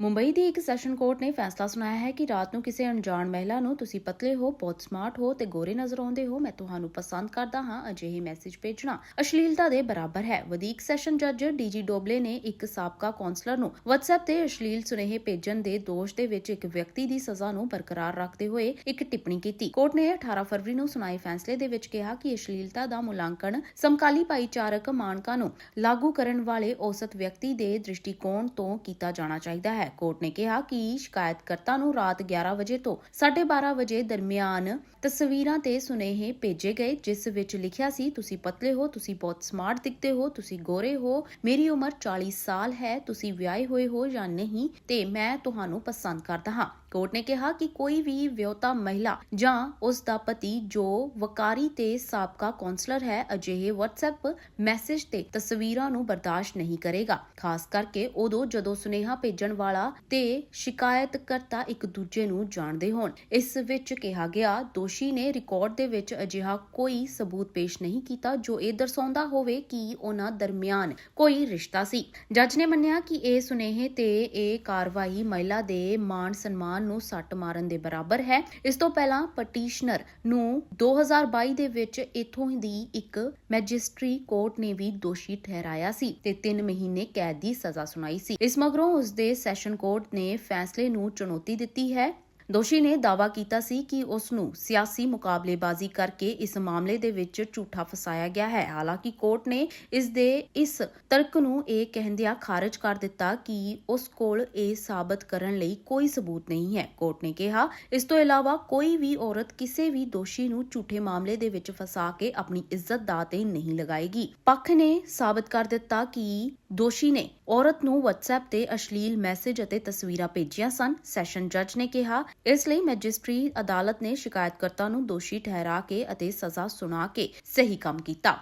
ਮੁੰਬਈ ਦੀ ਇੱਕ session court ਨੇ ਫੈਸਲਾ ਸੁਣਾਇਆ ਹੈ ਕਿ ਰਾਤ ਨੂੰ ਕਿਸੇ ਅਣਜਾਣ ਮਹਿਲਾ ਨੂੰ ਤੁਸੀਂ ਪਤਲੇ ਹੋ, ਬਹੁਤ ਸਮਾਰਟ ਹੋ ਤੇ ਗੋਰੇ ਨਜ਼ਰ ਆਉਂਦੇ ਹੋ, ਮੈਂ ਤੁਹਾਨੂੰ ਪਸੰਦ ਕਰਦਾ ਹਾਂ, ਅਜਿਹੇ ਮੈਸੇਜ ਭੇਜਣਾ ਅਸ਼ਲੀਲਤਾ ਦੇ ਬਰਾਬਰ ਹੈ। ਵਧੀਕ ਸੈਸ਼ਨ ਜੱਜ ਡੀਜੀ ਡੋਬਲੇ ਨੇ ਇੱਕ ਸਾਬਕਾ ਕੌਂਸਲਰ ਨੂੰ WhatsApp ਤੇ ਅਸ਼ਲੀਲ ਸੁਨੇਹੇ ਭੇਜਣ ਦੇ ਦੋਸ਼ ਦੇ ਵਿੱਚ ਇੱਕ ਵਿਅਕਤੀ ਦੀ ਸਜ਼ਾ ਨੂੰ ਬਰਕਰਾਰ ਰੱਖਦੇ ਹੋਏ ਇੱਕ ਟਿੱਪਣੀ ਕੀਤੀ। ਕੋਰਟ ਨੇ 18 ਫਰਵਰੀ ਨੂੰ ਸੁਣਾਏ ਫੈਸਲੇ ਦੇ ਵਿੱਚ ਕਿਹਾ ਕਿ ਅਸ਼ਲੀਲਤਾ ਦਾ ਮੁਲਾਂਕਣ ਸਮਕਾਲੀ ਭਾਈਚਾਰਕ ਮਾਨਕਾਂ ਨੂੰ ਲਾਗੂ ਕਰਨ ਵਾਲੇ ਔਸਤ ਵਿਅਕਤੀ ਦੇ ਦ੍ਰਿਸ਼ਟੀਕੋਣ ਤੋਂ ਕੀਤਾ ਜਾਣਾ ਚਾਹੀਦਾ ਹੈ। ਕੋਰਟ ਨੇ ਕਿਹਾ ਕਿ ਸ਼ਿਕਾਇਤਕਰਤਾ ਨੂੰ ਰਾਤ 11 ਵਜੇ ਤੋਂ 12:30 ਵਜੇ ਦਰਮਿਆਨ ਤਸਵੀਰਾਂ ਤੇ ਸੁਨੇਹੇ ਭੇਜੇ ਗਏ, ਜਿਸ ਵਿੱਚ ਲਿਖਿਆ ਸੀ, ਤੁਸੀਂ ਪਤਲੇ ਹੋ, ਤੁਸੀਂ ਬਹੁਤ ਸਮਾਰਟ ਦਿਖਦੇ ਹੋ, ਤੁਸੀਂ ਗੋਰੇ ਹੋ, ਮੇਰੀ ਉਮਰ 40 ਸਾਲ ਹੈ, ਤੁਸੀਂ ਵਿਆਹੇ ਹੋਏ ਹੋ ਜਾਂ ਨਹੀਂ, ਤੇ ਮੈਂ ਤੁਹਾਨੂੰ ਪਸੰਦ ਕਰਦਾ ਹਾਂ। ਕੋਰਟ ਨੇ ਕਿਹਾ ਕਿ ਕੋਈ ਵੀ ਵਿਆਹੁਤਾ ਮਹਿਲਾ ਜਾਂ ਉਸ ਦਾ ਪਤੀ ਜੋ ਵਕਾਰੀ ਤੇ ਸਾਬਕਾ ਕੌਂਸਲਰ ਹੈ, ਅਜਿਹੇ WhatsApp ਮੈਸੇਜ ਤੇ ਤਸਵੀਰਾਂ ਨੂੰ ਬਰਦਾਸ਼ਤ ਨਹੀਂ ਕਰੇਗਾ। ਖਾਸ ਕਰਕੇ ਉਦੋਂ ਜਦੋਂ ਸੁਨੇਹਾ ਭੇਜਣ ਵਾਲਾ ਤੇ ਸ਼ਿਕਾਇਤਕਰਤਾ ਇੱਕ ਦੂਜੇ ਨੂੰ ਜਾਣਦੇ ਹੋਣ। ਇਸ ਵਿੱਚ ਕਿਹਾ ਗਿਆ, ਦੋਸ਼ੀ ਨੇ ਰਿਕਾਰਡ ਦੇ ਵਿੱਚ ਅਜਿਹਾ ਕੋਈ ਸਬੂਤ ਪੇਸ਼ ਨਹੀਂ ਕੀਤਾ ਜੋ ਇਹ ਦਰਸਾਉਂਦਾ ਹੋਵੇ ਕਿ ਉਹਨਾਂ ਦਰਮਿਆਨ ਕੋਈ ਰਿਸ਼ਤਾ ਸੀ। ਜੱਜ ਨੇ ਮੰਨਿਆ ਕਿ ਇਹ ਸੁਨੇਹੇ ਤੇ ਇਹ ਕਾਰਵਾਈ ਮਹਿਲਾ ਦੇ ਮਾਣ ਸਨਮਾਨ ਨੂੰ ਸੱਟ ਮਾਰਨ ਦੇ ਬਰਾਬਰ ਹੈ। ਇਸ ਤੋਂ ਪਹਿਲਾਂ ਪਟੀਸ਼ਨਰ ਨੂੰ 2022 ਦੇ ਵਿੱਚ ਇਥੋਂ ਦੀ ਇੱਕ ਮੈਜਿਸਟਰੀ ਕੋਰਟ ਨੇ ਵੀ ਦੋਸ਼ੀ ਠਹਿਰਾਇਆ ਸੀ ਤੇ 3 ਮਹੀਨੇ ਕੈਦ ਦੀ ਸਜ਼ਾ ਸੁਣਾਈ ਸੀ। ਇਸ ਮਗਰੋਂ ਉਸ ਦੇ ਸੈਸ਼ਨ ਕੋਰਟ ਨੇ ਫੈਸਲੇ ਨੂੰ ਚੁਣੌਤੀ ਦਿੱਤੀ ਹੈ। ਦੋਸ਼ੀ ਨੇ ਦਾਅਵਾ ਕੀਤਾ ਸੀ ਕਿ ਉਸ ਨੂੰ ਸਿਆਸੀ ਮੁਕਾਬਲੇਬਾਜ਼ੀ ਕਰਕੇ ਇਸ ਮਾਮਲੇ ਦੇ ਵਿੱਚ ਝੂਠਾ ਫਸਾਇਆ ਗਿਆ ਹੈ। ਹਾਲਾਂਕਿ ਕੋਰਟ ਨੇ ਇਸ ਦੇ ਇਸ ਤਰਕ ਨੂੰ ਇਹ ਕਹਿੰਦਿਆਂ ਖਾਰਜ ਕਰ ਦਿੱਤਾ ਕਿ ਉਸ ਕੋਲ ਇਹ ਸਾਬਤ ਕਰਨ ਲਈ ਕੋਈ ਸਬੂਤ ਨਹੀਂ ਹੈ। ਕੋਰਟ ਨੇ ਕਿਹਾ, ਇਸ ਤੋਂ ਇਲਾਵਾ ਕੋਈ ਵੀ ਔਰਤ ਕਿਸੇ ਵੀ ਦੋਸ਼ੀ ਨੂੰ ਝੂਠੇ ਮਾਮਲੇ ਦੇ ਵਿੱਚ ਫਸਾ ਕੇ ਆਪਣੀ ਇੱਜ਼ਤ ਦਾ ਤੇ ਨਹੀਂ ਲਗਾਏਗੀ। ਪੱਖ ਨੇ ਸਾਬਤ ਕਰ ਦਿੱਤਾ ਕਿ ਦੋਸ਼ੀ ਨੇ ਔਰਤ ਨੂੰ WhatsApp ਤੇ ਅਸ਼ਲੀਲ ਮੈਸੇਜ ਅਤੇ ਤਸਵੀਰਾਂ ਭੇਜੀਆਂ ਸਨ। ਸੈਸ਼ਨ ਜੱਜ ਨੇ ਕਿਹਾ ਇਸ ਲਈ ਮੈਜਿਸਟਰੀ ਅਦਾਲਤ ਨੇ ਸ਼ਿਕਾਇਤਕਰਤਾ ਨੂੰ ਦੋਸ਼ੀ ਠਹਿਰਾ ਕੇ ਅਤੇ ਸਜ਼ਾ ਸੁਣਾ ਕੇ ਸਹੀ ਕੰਮ ਕੀਤਾ।